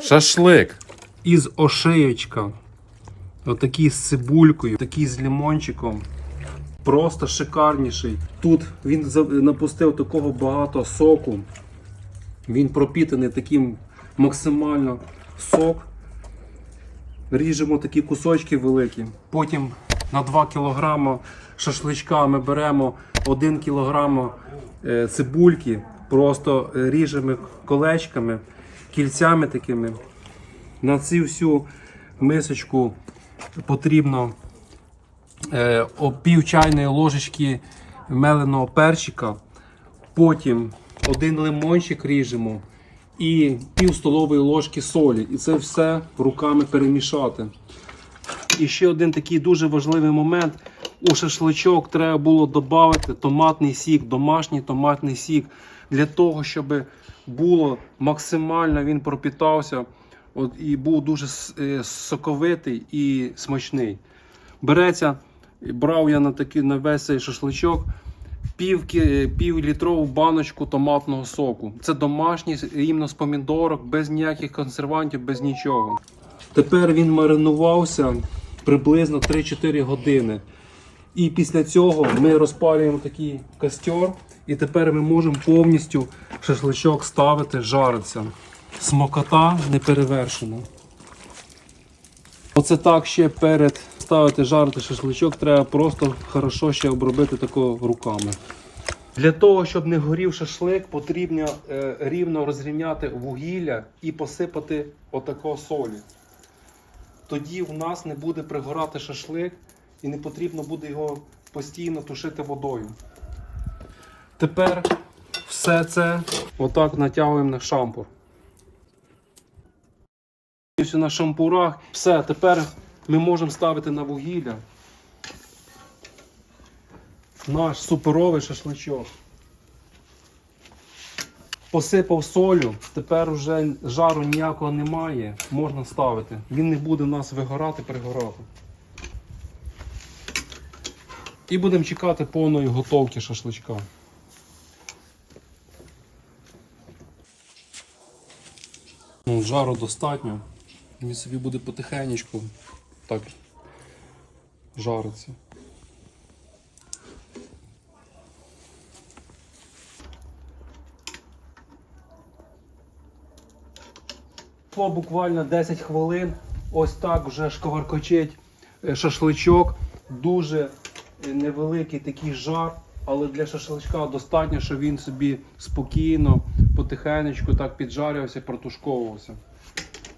Шашлик. із ошеєчка. Отакий з цибулькою, такий з лимончиком. Просто шикарніший. Тут він напустив такого багато соку. Він пропітаний таким максимально сок. Ріжемо такі кусочки великі. Потім на 2 кг шашличка ми беремо 1 кг е, цибульки, просто ріжемо колечками, кільцями такими. На цю всю мисочку потрібно е, пів чайної ложечки меленого перчика. Потім один лимончик ріжемо і пів столової ложки солі. І це все руками перемішати. І ще один такий дуже важливий момент. У шашличок треба було додати томатний сік, домашній томатний сік, для того, щоб було максимально він пропітався от, і був дуже е, соковитий і смачний. Береться, брав я на такий на весь цей шашличок пів, кі- пів літрову баночку томатного соку. Це домашній рівно з помідорок, без ніяких консервантів, без нічого. Тепер він маринувався приблизно 3-4 години. І після цього ми розпалюємо такий костер, і тепер ми можемо повністю шашличок ставити, жариться. Смокота не перевершена. Оце так ще перед ставити жарити шашличок, треба просто хорошо ще обробити тако руками. Для того, щоб не горів шашлик, потрібно е, рівно розрівняти вугілля і посипати отако солі. Тоді в нас не буде пригорати шашлик і не потрібно буде його постійно тушити водою. Тепер все це отак натягуємо на шампур. На шампурах. Все, тепер ми можемо ставити на вугілля наш суперовий шашличок. Посипав солю, тепер вже жару ніякого немає, можна ставити. Він не буде у нас вигорати, пригорати. І будемо чекати повної готовки шашличка. Ну, жару достатньо. Він собі буде потихенечку так жариться. Пройшло буквально 10 хвилин. Ось так вже шкваркочить е, шашличок. Дуже невеликий такий жар, але для шашличка достатньо, щоб він собі спокійно, потихенечку так піджарювався, протушковувався.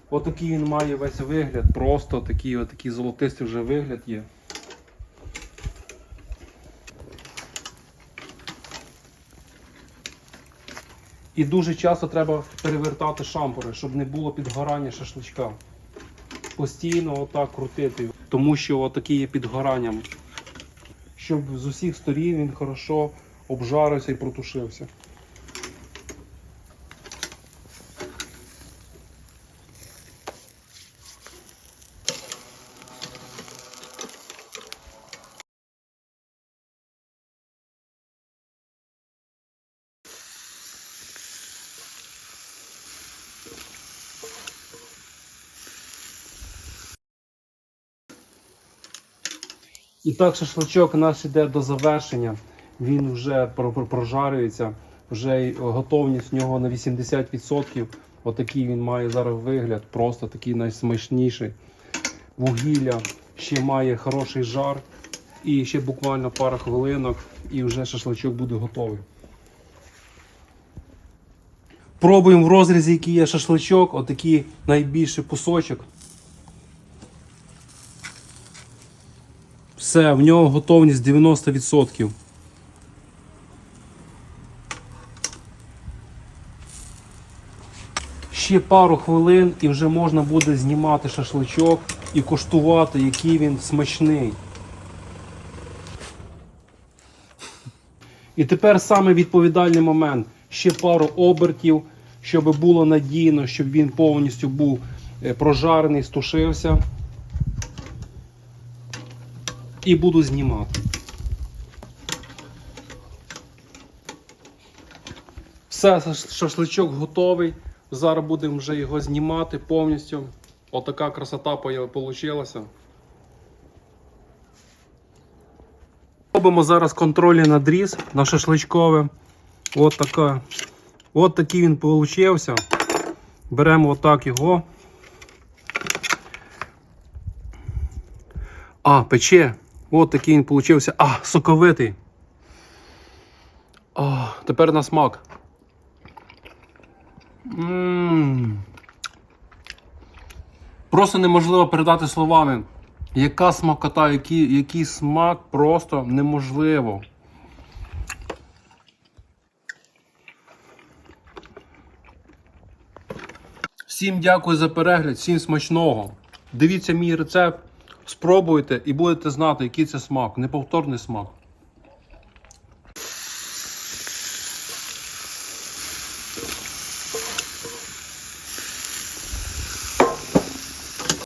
Отакий він має весь вигляд, просто такий, отакий золотистий вже вигляд є. І дуже часто треба перевертати шампури, щоб не було підгорання шашличка. Постійно отак крутити, тому що отакі є підгоранням. Щоб з усіх сторін він хорошо обжарився і протушився. І так шашличок у нас іде до завершення. Він вже про- про- прожарюється, вже готовність в нього на 80%. Отакий він має зараз вигляд, просто такий найсмачніший. Вугілля ще має хороший жар. І ще буквально пара хвилинок, і вже шашличок буде готовий. Пробуємо в розрізі, який є шашличок, отакий найбільший кусочок. Все, в нього готовність 90%. Ще пару хвилин і вже можна буде знімати шашличок і коштувати, який він смачний. І тепер саме відповідальний момент. Ще пару обертів, щоб було надійно, щоб він повністю був е, прожарений, стушився. І буду знімати. Все, шашличок готовий. Зараз будемо вже його знімати повністю. Отака красота вийшла. Робимо зараз контрольний надріз на шашличкове. От така. От такий він получився. Беремо отак його. А, пече. От такий він получився. А, соковитий. А, тепер на смак. М. Просто неможливо передати словами. Яка смакота, який, який смак просто неможливо. Всім дякую за перегляд, всім смачного. Дивіться мій рецепт, спробуйте і будете знати, який це смак. Неповторний смак.